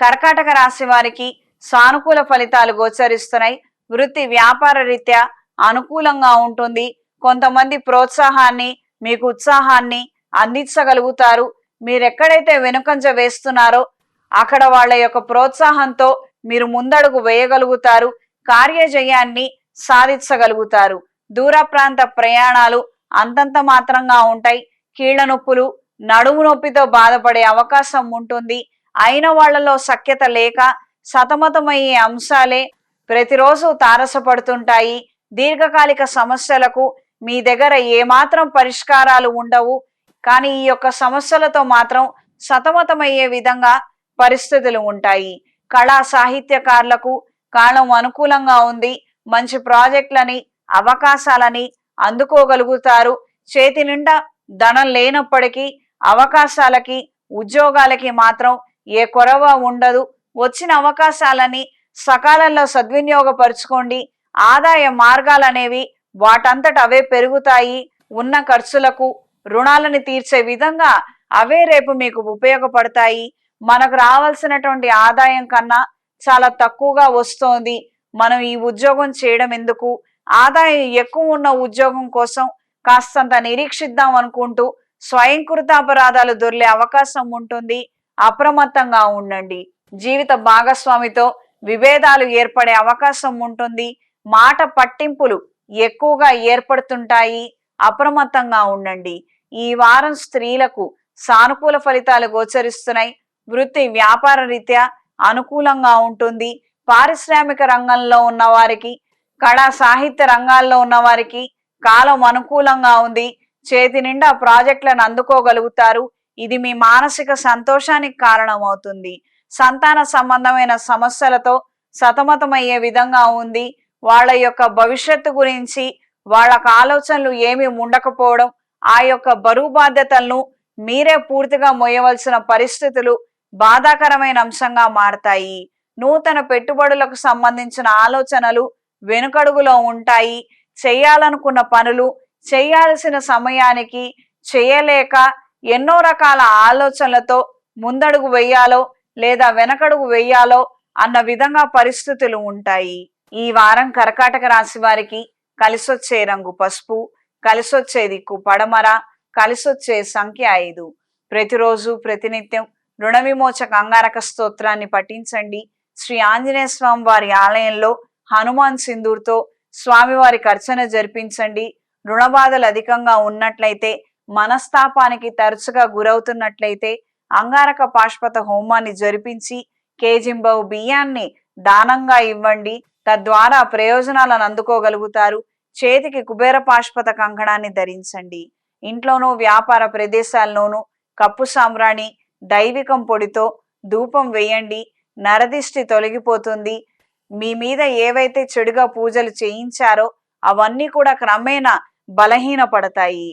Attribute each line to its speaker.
Speaker 1: కర్కాటక రాశి వారికి సానుకూల ఫలితాలు గోచరిస్తున్నాయి. వృత్తి వ్యాపార రీత్యా అనుకూలంగా ఉంటుంది. కొంతమంది ప్రోత్సాహాన్ని మీకు ఉత్సాహాన్ని అందించగలుగుతారు. మీరెక్కడైతే వెనుకంజ వేస్తున్నారో అక్కడ వాళ్ళ యొక్క ప్రోత్సాహంతో మీరు ముందడుగు వేయగలుగుతారు. కార్యజయాన్ని సాధించగలుగుతారు. దూర ప్రాంత ప్రయాణాలు అంతంత మాత్రంగా ఉంటాయి. కీళ్ళ నొప్పులు నడుము నొప్పితో బాధపడే అవకాశం ఉంటుంది. అయిన వాళ్ళలో సఖ్యత లేక సతమతమయ్యే అంశాలే ప్రతిరోజు తారసపడుతుంటాయి. దీర్ఘకాలిక సమస్యలకు మీ దగ్గర ఏమాత్రం పరిష్కారాలు ఉండవు. కానీ ఈ యొక్క సమస్యలతో మాత్రం సతమతమయ్యే విధంగా పరిస్థితులు ఉంటాయి. కళా సాహిత్యకారులకు కాలం అనుకూలంగా ఉంది. మంచి ప్రాజెక్టులని అవకాశాలని అందుకోగలుగుతారు. చేతి నిండా ధనం లేనప్పటికీ అవకాశాలకి ఉద్యోగాలకి మాత్రం ఏ కొరవ ఉండదు. వచ్చిన అవకాశాలని సకాలంలో సద్వినియోగపరుచుకోండి. ఆదాయ మార్గాలనేవి వాటంతట అవే పెరుగుతాయి. ఉన్న ఖర్చులకు రుణాలను తీర్చే విధంగా అవే రేపు మీకు ఉపయోగపడతాయి. మనకు రావాల్సినటువంటి ఆదాయం కన్నా చాలా తక్కువగా వస్తోంది. మనం ఈ ఉద్యోగం చేయడం ఎందుకు? ఆదాయం ఎక్కువ ఉన్న ఉద్యోగం కోసం కాస్తంత నిరీక్షిద్దాం అనుకుంటూ స్వయంకృతాపరాధాలు దొరికే అవకాశం ఉంటుంది. అప్రమత్తంగా ఉండండి. జీవిత భాగస్వామితో విభేదాలు ఏర్పడే అవకాశం ఉంటుంది. మాట పట్టింపులు ఎక్కువగా ఏర్పడుతుంటాయి. అప్రమత్తంగా ఉండండి. ఈ వారం స్త్రీలకు సానుకూల ఫలితాలు గోచరిస్తున్నాయి. వృత్తి వ్యాపార రీత్యా అనుకూలంగా ఉంటుంది. పారిశ్రామిక రంగంలో ఉన్న వారికి కళా సాహిత్య రంగాల్లో ఉన్న వారికి కాలం అనుకూలంగా ఉంది. చేతి నిండా ప్రాజెక్టులను అందుకోగలుగుతారు. ఇది మీ మానసిక సంతోషానికి కారణమవుతుంది. సంతాన సంబంధమైన సమస్యలతో సతమతమయ్యే విధంగా ఉంది. వాళ్ళ యొక్క భవిష్యత్తు గురించి వాళ్ళకు ఆలోచనలు ఏమీ ఉండకపోవడం ఆ యొక్క బరువు బాధ్యతలను మీరే పూర్తిగా మోయవలసిన పరిస్థితులు బాధాకరమైన అంశంగా మారతాయి. నూతన పెట్టుబడులకు సంబంధించిన ఆలోచనలు వెనుకడుగులో ఉంటాయి. చేయాలనుకున్న పనులు చేయాల్సిన సమయానికి చేయలేక ఎన్నో రకాల ఆలోచనలతో ముందడుగు వెయ్యాలో లేదా వెనకడుగు వెయ్యాలో అన్న విధంగా పరిస్థితులు ఉంటాయి. ఈ వారం కర్కాటక రాశి వారికి కలిసొచ్చే రంగు పసుపు కలిసొచ్చే దిక్కు పడమర కలిసొచ్చే సంఖ్య ఐదు. ప్రతిరోజు ప్రతినిత్యం రుణ అంగారక స్తోత్రాన్ని పఠించండి. శ్రీ ఆంజనేయ స్వామి వారి ఆలయంలో హనుమాన్ సింధూర్తో స్వామివారికి అర్చన జరిపించండి. రుణ బాధలు అధికంగా ఉన్నట్లయితే మనస్తాపానికి తరచుగా గురవుతున్నట్లయితే అంగారక పాష్పత హోమాన్ని జరిపించి కేజింబవు బియ్యాన్ని దానంగా ఇవ్వండి. తద్వారా ప్రయోజనాలను అందుకోగలుగుతారు. చేతికి కుబేర పాష్పత కంకణాన్ని ధరించండి. ఇంట్లోనూ వ్యాపార ప్రదేశాల్లోనూ కప్పు సామ్రాణి దైవికం పొడితో ధూపం వేయండి. నరదిష్టి తొలగిపోతుంది. మీ మీద ఏవైతే చెడుగా పూజలు చేయించారో అవన్నీ కూడా క్రమేణా బలహీనపడతాయి.